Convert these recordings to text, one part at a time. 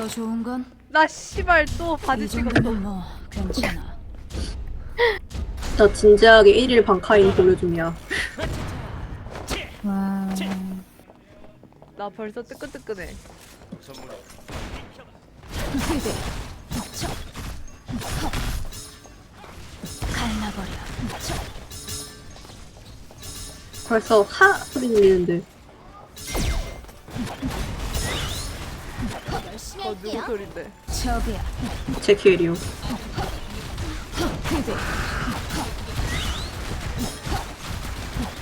더 좋은 건이나 씨발 또 바지 찍었어. 정도면 뭐 괜찮아. 나 진지하게 1일 반카인 고려 중이야. 와. 나 벌써 뜨끈뜨끈해. 쳐. 갈라버려. 쳐. 벌써 하 소리 들리는데. 어 누구 소린데? 저기야. 제 기회리요. 그대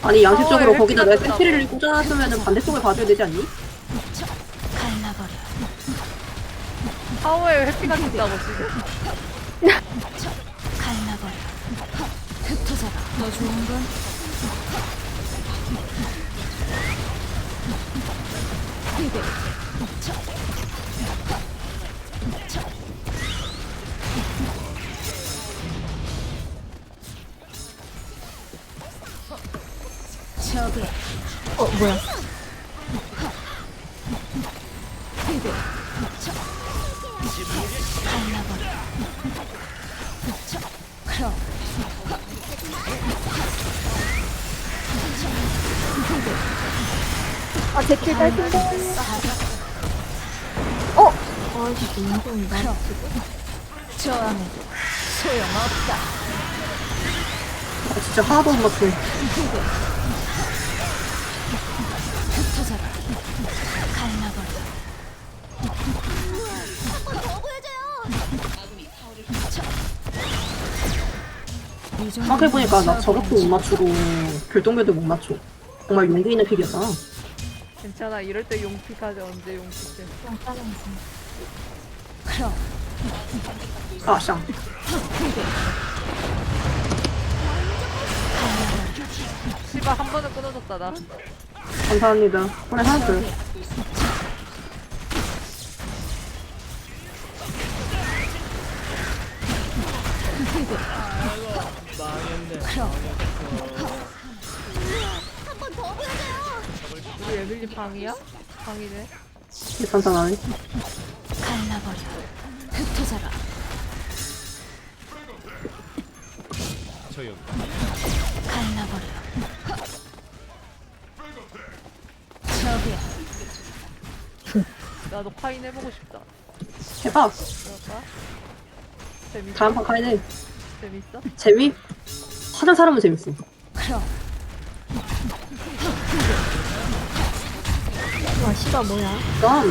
아니 양식적으로 어, 거기다 이렇게 내가 센트리를 꽂아놨으면 반대쪽을 봐줘야 되지 않니? 갈라버려. 파워에 해피가 된다고 지금. 쳐. 갈라버려. 흩어져라. 더 좋은 건 이 정도면 생각해보니까 나 저격도 못 맞추고 결동배도 못 맞춰. 정말 용기 있는 픽이었잖아. 괜찮아. 이럴 때 용픽하지 언제 용픽해. 그럼 아, 쌍. 씨발 한 번은 끊어졌다 나. 감사합니다. 오늘 하나 우리 에밀리 방이야? 방이네. 안 해. 갈라버려. 흩어져라. 갈라버려. 저기야. 나도 파인 해보고 싶다. 해봐. 그럴까? 재밌어? 다음 판 가야 돼. 재밌어? 재미? 하는 사람은 재밌어. 그럼 와, 씨가 뭐야. 난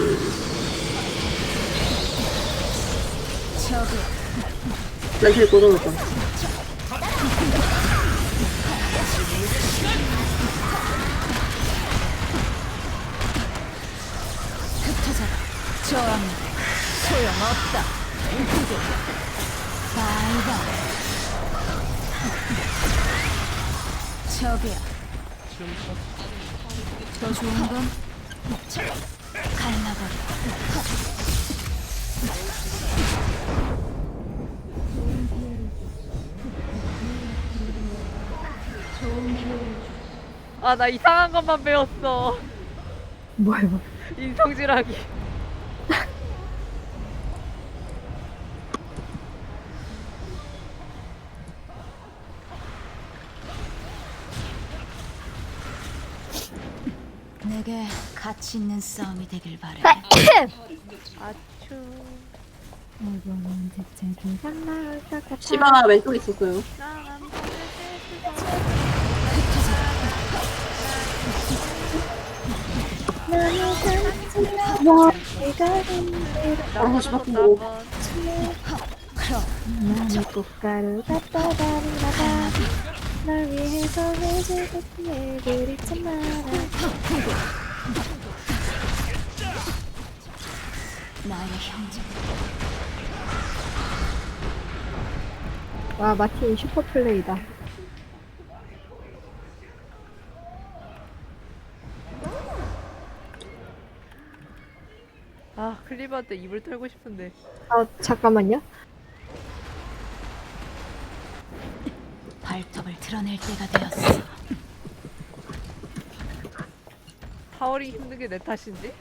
저기야. 렌트를 꽂아놓을 거야. 저항해. 소용없다. 그게 바이바이. 저기야. 더 좋은 건 저, 갈라버려. 아 나 이상한 것만 배웠어. 뭐야, 뭐. 인성질하기. 내게 가치 있는 싸움이 되길 바래. 아추. 이거는 대체 계산나 딱 시바 왼쪽에 있었어요. 와, 내가 힘들어. 알아서 시바 고 그럼 나는 꽃가루 갖다 달라가 널 위해서 해주고 애들 있잖아. 나의 형제. 와, 마틴 슈퍼 플레이다. 아 클리브한테 입을 털고 싶은데. 아, 잠깐만요. 발톱을 드러낼 때가 되었어. 하월이 힘든 게 내 탓인지?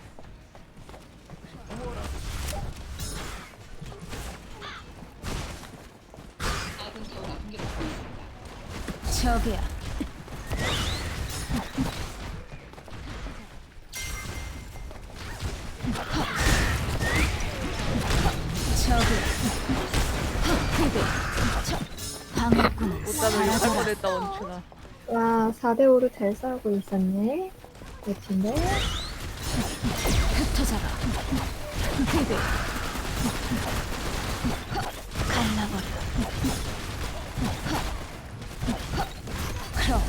저기야. 못다 4대5로 잘 싸우고 있었네. 멋진데 흩어져라. 비비. 갈라버려. 크로.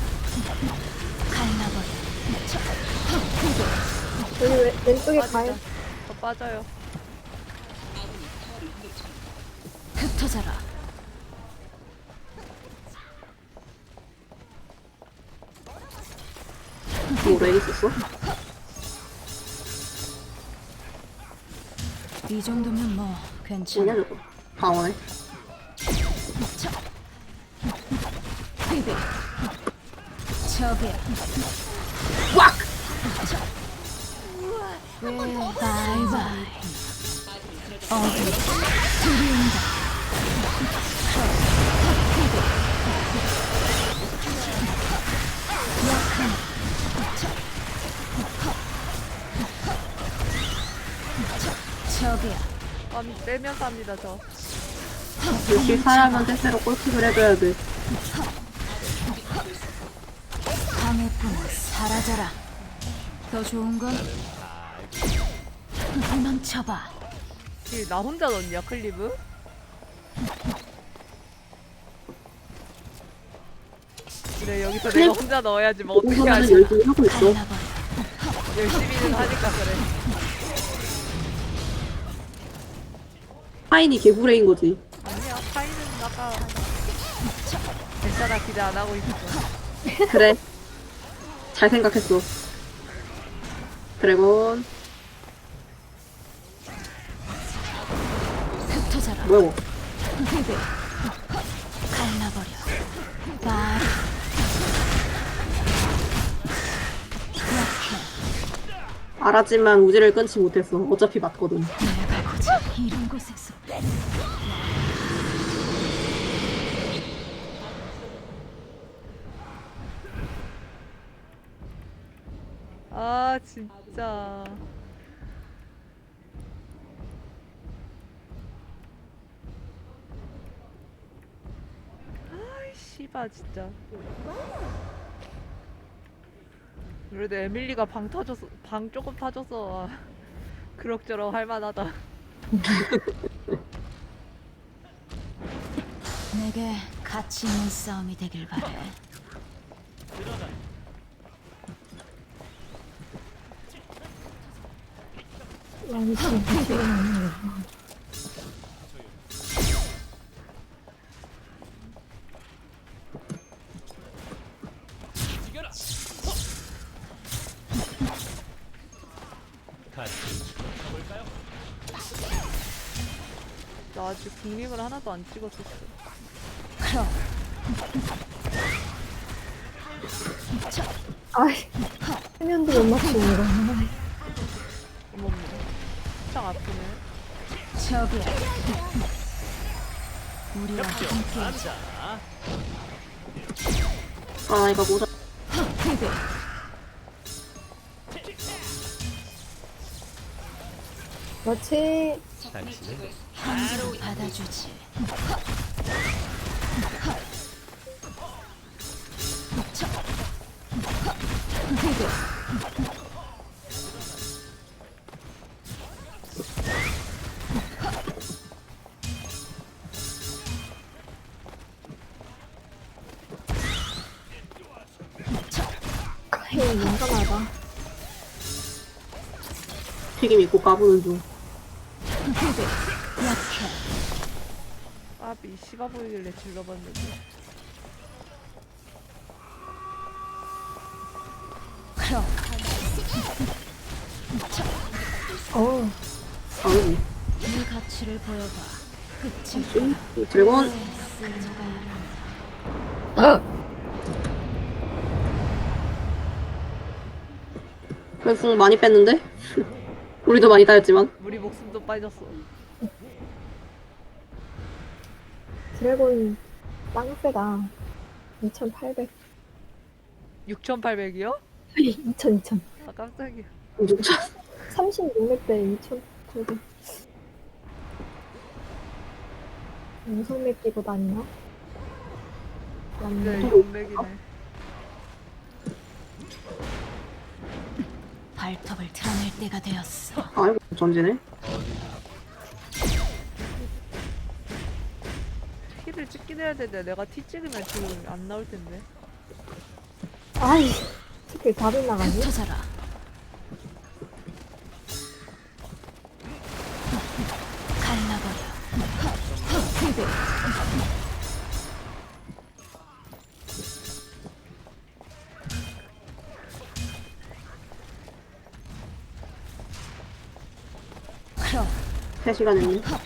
갈라버려. 여기 왼- 왼쪽에 가요 더 빠져요 흩어져라. 오래 있었어? 이 정도면 뭐 뭐냐 괜찮아. 저거 방어네 비비. 저기야. 꽉! 바이바이. 어디 들이운다. 저기야. 땀 빼면서 합니다 저 역시 사람은 때때로 꼴킥을 해줘야 돼 방해꾼 사라져라. 더 좋은 건 도망쳐봐. 이, 나 혼자 넣냐 클리브? 그래 여기서 내가 혼자 넣어야지 뭐 어떻게 하지 열심히 하고 있어. 열심히는 하니까 그래 하인이 개구레인 거지 아니야 파이는 아까 괜찮아 기대 안 하고 있어 그래 잘 생각했어 드래곤 흩어져라. 뭐야 뭐. 갈라버려. 말. 약해. 알았지만 우지를 끊지 못했어 어차피 맞거든 내가 고작 이런 곳에서 아 진짜. 아이 씨바 진짜. 그래도 에밀리가 방 터졌어 방 조금 타줘서 아, 그럭저럭 할만하다. 내게 가치 있는 싸움이 되길 바래. 아니에요 나 아직 국립을 하나도 안 찍었었어. 아이 화면도 못 맞추고 이 아 이거 모자. 그렇지 현재를 받아주지. 튀김 입고 까부는 중. 아비 씨바 보이길래 질러봤는데. 어 아니지 네 가치를 보여봐. 끝을 응? 드래곤 그래서 많이 뺐는데? 우리도 많이 따였지만 우리 목숨도 빠졌어 드래곤 빵 세다 2,800. 6,800이요? 2,000, 2,000. 아 깜짝이야. 36렙 때 2,800. 음성매 끼고 다니나? 네, 맞네. 용맥이네. 발톱을 드러낼 때가 되었어. 아이고 전지네. 티를 찍긴 해야 되는데 내가 티 찍으면 지금 안 나올 텐데. 아이, 스킬 다 빗나가니? 흩어져라. 시간 했네. 갈라.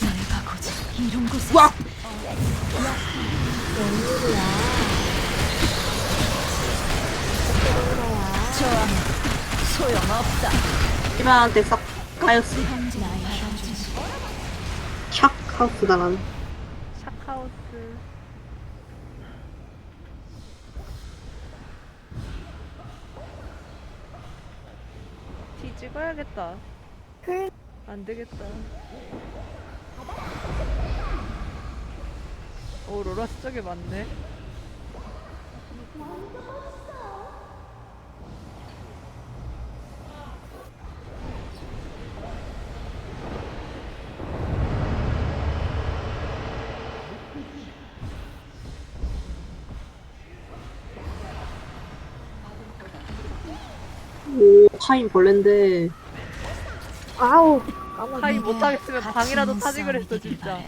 내가 고작 이런 곳에 와! 저항 소용없다. 시바한테 싹 까였어. 나의. 샥 하우스다 난. 샤카우스. 찍어야겠다. 그, 안 되겠다. 오 로라스 쪽에 맞네. 오 카인 벌레인데 아우. 하이 못하겠으면 방이라도 타지 그랬어 진짜.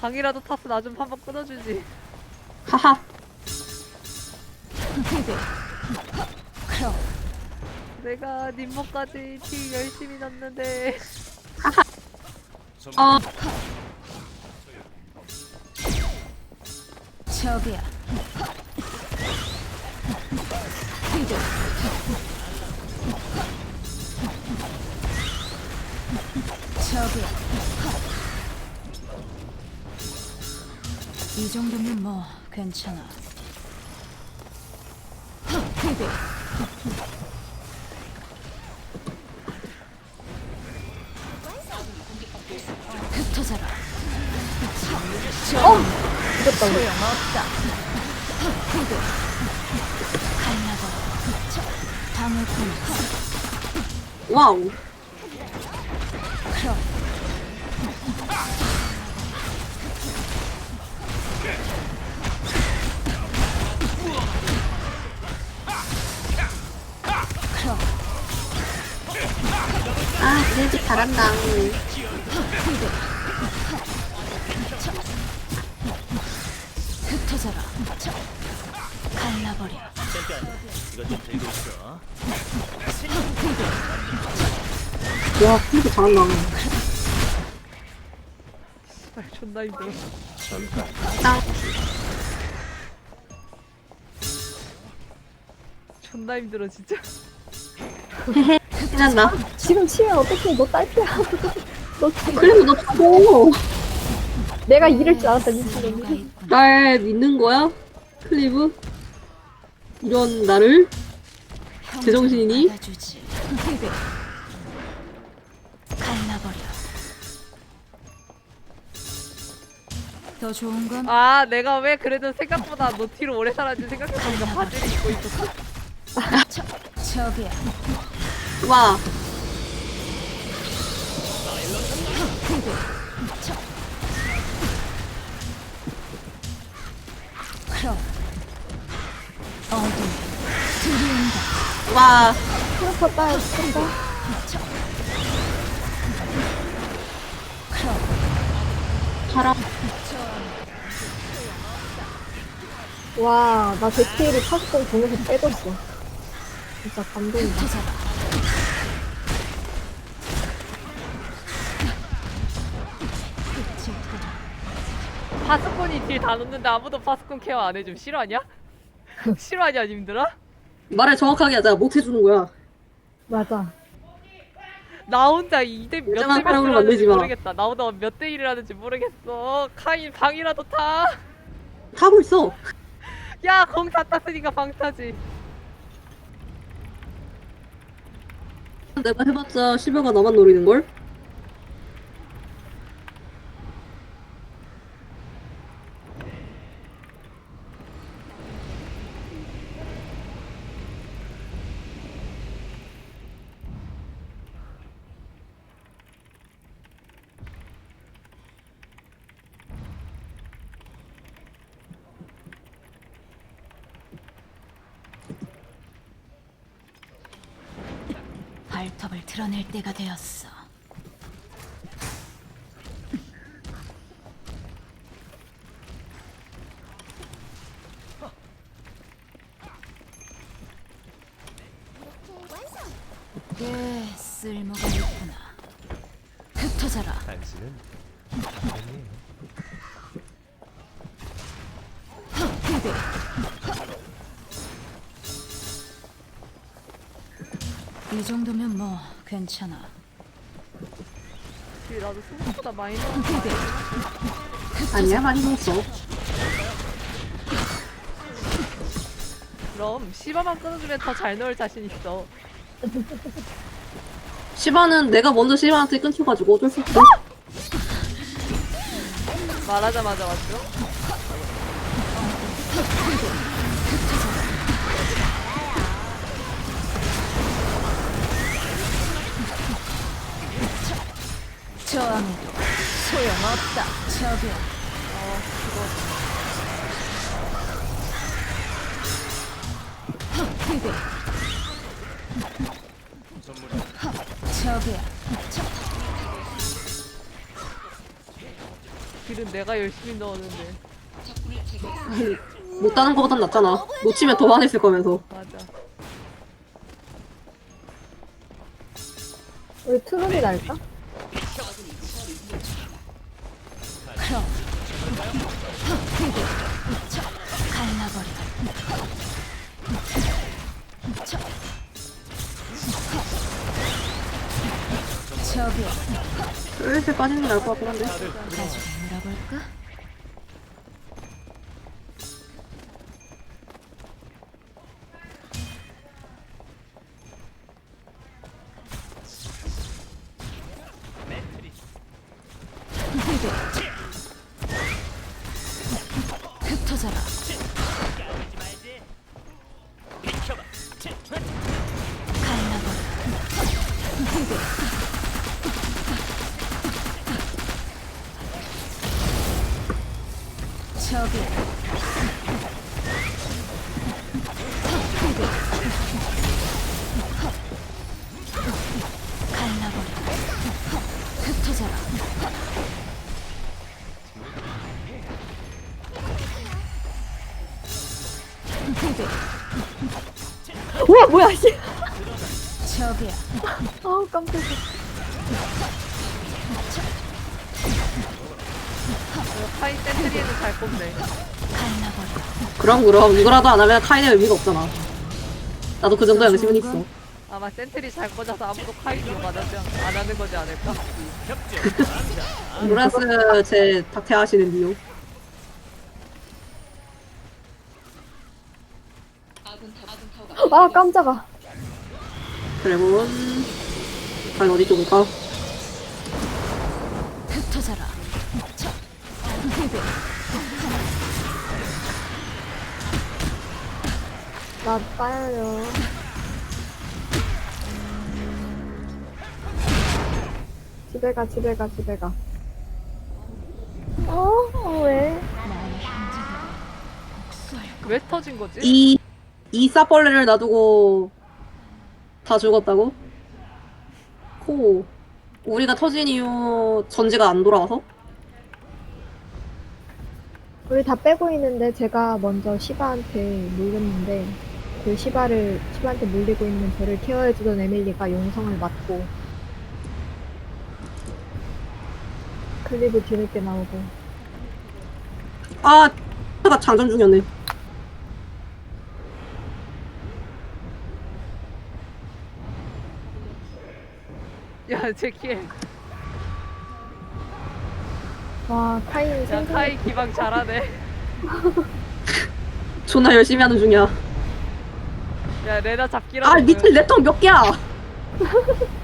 방이라도 타서 나 좀 한 번 끊어주지. 하하. 내가 님모까지 티 열심히 넣는데 아 저기야. 저기야. 이 정도면 뭐 괜찮아. 흡입. 흩어져라. 어! 이겼다, 우리. 소용없다. 흡입. 갈라버려. 방을 끊어. 와우. 아 그래도 잘한다. 흩어져라. 갈라버려. 와 그래도 잘한다. 아, 존나 힘들어. 딱 존나 힘들어 진짜. 괜찮나? 지금 치면 어떻게 너 딸피야. 너 그리고 너 타고 내가 이럴 줄 알았다, 뭔가 미친놈이. 있구나. 날 믿는 거야? 클리브? 이런 나를? 제정신이니? 받아주지. 흡입. 갈라버려. 더 좋은 건 아 내가 왜 그래도 생각보다 노티로 오래 살았는지 생각해보니까 바지를 입고 있었어. 저기야. 와 와. 저. 그럼 바람. 와, 나 제키를 40번 보면서 빼줬어. 진짜 감동이다. 파스콘이 딜 다 넣는데 아무도 파스콘 케어 안 해줌 싫어하냐? 싫어하냐 님들아? 말을 정확하게 하자. 못 해주는 거야. 맞아. 나 혼자 2대 몇대 인정한 사람으로 몇을 하는지 만들지 마. 모르겠다. 나 혼자 몇 대 1을 하는지 모르겠어. 카인 방이라도 타. 타고 있어. 야, 공 다 땄으니까 방 타지. 내가 해봤자 시바가 나만 노리는 걸. 발톱을 드러낼 때가 되었어. 이 정도면 뭐 괜찮아. 뒤에 나도 생각보다 많이 넣었는데. 아니야 많이 먹었어. 그럼 시바만 끊어주면 더 잘 넣을 자신 있어. 시바는 내가 먼저 시바한테 끊겨가지고 어쩔 수 없어. 말하자마자 맞죠? 저항해도 소용없다. 저기 어, 저기야. 길은 내가 열심히 넣었는데. 못 따는 거보단 낫잖아. 놓치면 더 화냈을 거면서. 맞아. 우리 트론이 날까? 슬슬 빠지는 게 나을 것 같긴 한데. 나중에 물어볼까? 흩어져라. 뭐야 씨. 저기야 아우 깜짝이야. 어, 카인 센트리에는 잘 꼽네. 갈라버려 그럼 그럼 이거라도 안 하면 카인의 의미가 없잖아. 나도 그 정도 양심은 있어. 아마 센트리 잘 꽂아서 아무도 카인 욕안 하는 거지 않을까? 노라스 제 닥태하시는 이유. 아 깜짝아. 드래곤. 과연 어디 쪽일까? 흩어져라 나 빠요. 집에 가 집에 가 집에 가. 어? 어 왜? 왜 터진 거지? 이, 이 싸벌레를 놔두고 다 죽었다고? 코. 우리가 터진 이후 전지가 안 돌아와서? 우리 다 빼고 있는데 제가 먼저 시바한테 물렸는데 그 시바를 시바한테 물리고 있는 저를 케어해주던 에밀리가 용성을 맞고 클리브 뒤늦게 나오고 아, 가 장전 중이었네. 야 제키엘 와 카인 야 생존 카이 기방 잘하네 존나 열심히 하는 중이야. 야 레나 잡기라도 아, 보여. 미칠 랩통 몇 개야?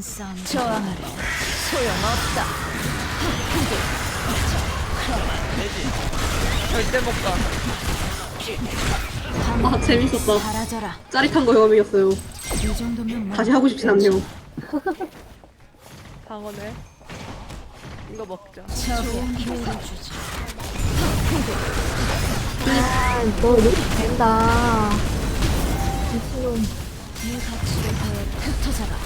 있는 싸움 저항하래 소용없다. 절대 못 가 아, 재밌었다. 사라져라. 짜릿한 거 경험이었어요. 이 정도면 뭐 다시 하고 싶진 않네요. 방어네. 이거 먹자. 좋은 기회를 주지 아 너 이렇게 된다. 미친놈 네 가치를 더해 흩어져라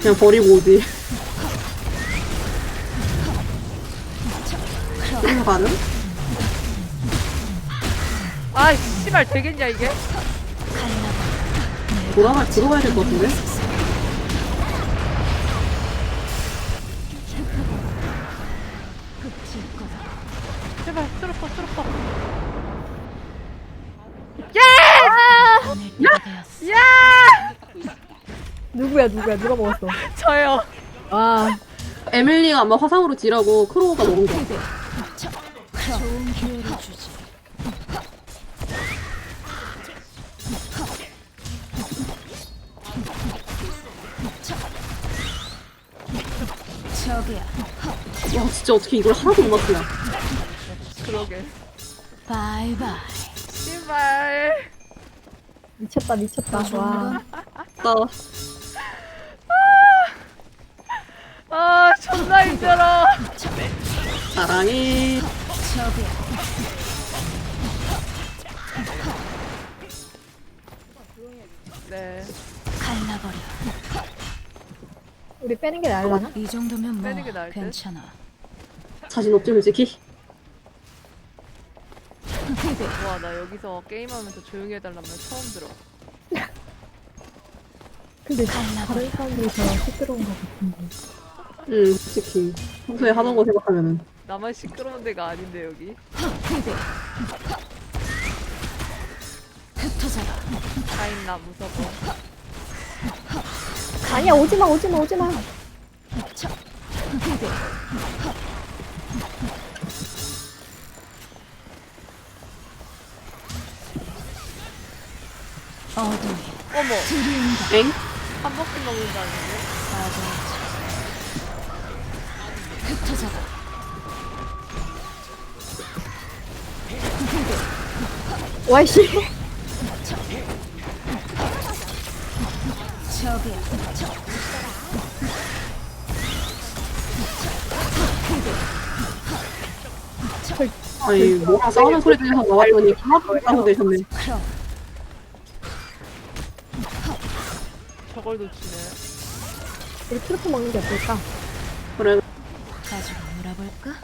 그냥 버리고 오지. 그런 반응? 아 씨발 되겠냐 이게 돌아가, 들어가야 될 것 같은데? 누구야 누가 먹었어? 저요. 와 에밀리가 아마 화상으로 지라고 크로우가 먹은 기회를 주지 저기야 와, 진짜 어떻게 이걸 하나도 못 맞추냐. 그러게. 바이바이 씨발 미쳤다 미쳤다. 와. 건 나, 아 존나 힘들어. 저기야 네 갈라버려 우리 빼는 게 나을라나? 이 정도면 뭐 빼는 게 나을 듯? 괜찮아 자신 없지, 솔직히. 와 나 여기서 게임하면서 조용히 해달란 말 처음 들어 근데 다른 사람들이 더 시끄러운 것 같은데 응, 솔직히. 평소에 하던 거 생각하면은. 나만 시끄러운 데가 아닌데 여기 흩어져라 가인 나 무서워 아니야 오지마 오지마 오지마 어둠이 어머 엥? 한 바퀴 먹는다는데 빠져 흩어져라. 와이씨. 저기야 아니, 뭐랑 싸우는 소리 들려서 나왔더니 가만히 싸우고 계셨네. 그럼 저걸 놓치네. 우리 트로프 먹는 게 어떨까? 놀아볼까?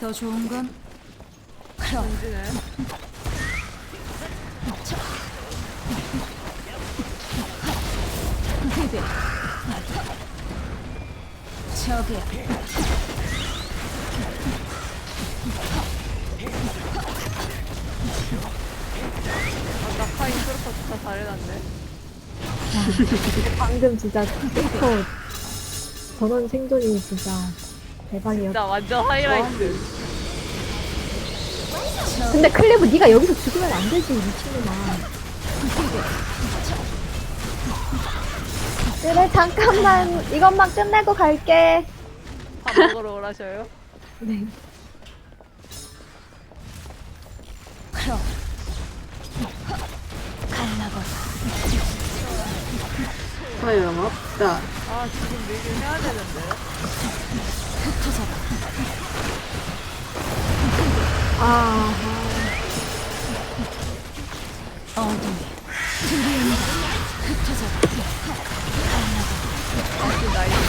더 좋은 건? 그럼. 던지네 저기야. 아까 카인 트로퍼 진짜 잘해놨네 방금 진짜 트로퍼 전원 생존이 진짜 대박이었다. 진짜 완전 하이라이트. 근데 클리브 네가 여기서 죽으면 안 되지 미친놈아 그래 잠깐만. 이것만 끝내고 갈게. 밥 먹으러 오라셔요? 네 소용없다. 아 지금 밀긴 해야 되는데 흩어져라 아, 어둠이 들이운다 흩어져라 아주 나이스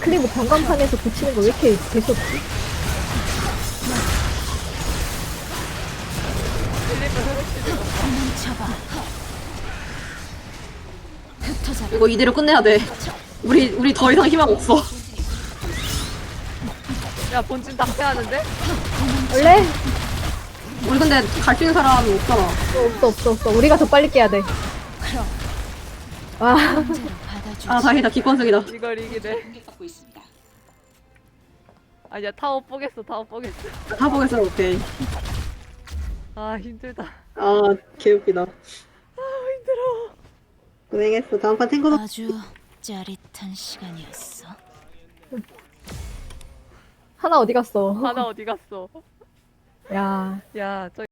클리브 전광판에서 붙이는 거 왜 이렇게 계속 도망 이거 이대로 끝내야 돼. 우리 우리 더 이상 희망 없어. 야 본진 낙태하는데? 원래 우리 근데 갈 수 있는 사람이 없잖아. 없어 없어 없어 우리가 더 빨리 깨야 돼. 그럼 와 문제로 받아주지. 아 다행이다 기권석이다. 이걸 이기네 아니야 타워 뽀겠어 타워 뽀겠어 다 보겠어 오케이. 아 힘들다 아 개웃기다. 아 힘들어 고생했어. 다음 판 탱커 아주 짜릿한 시간이었어. 하나 어디 갔어? 하나 어디 갔어 야 야 저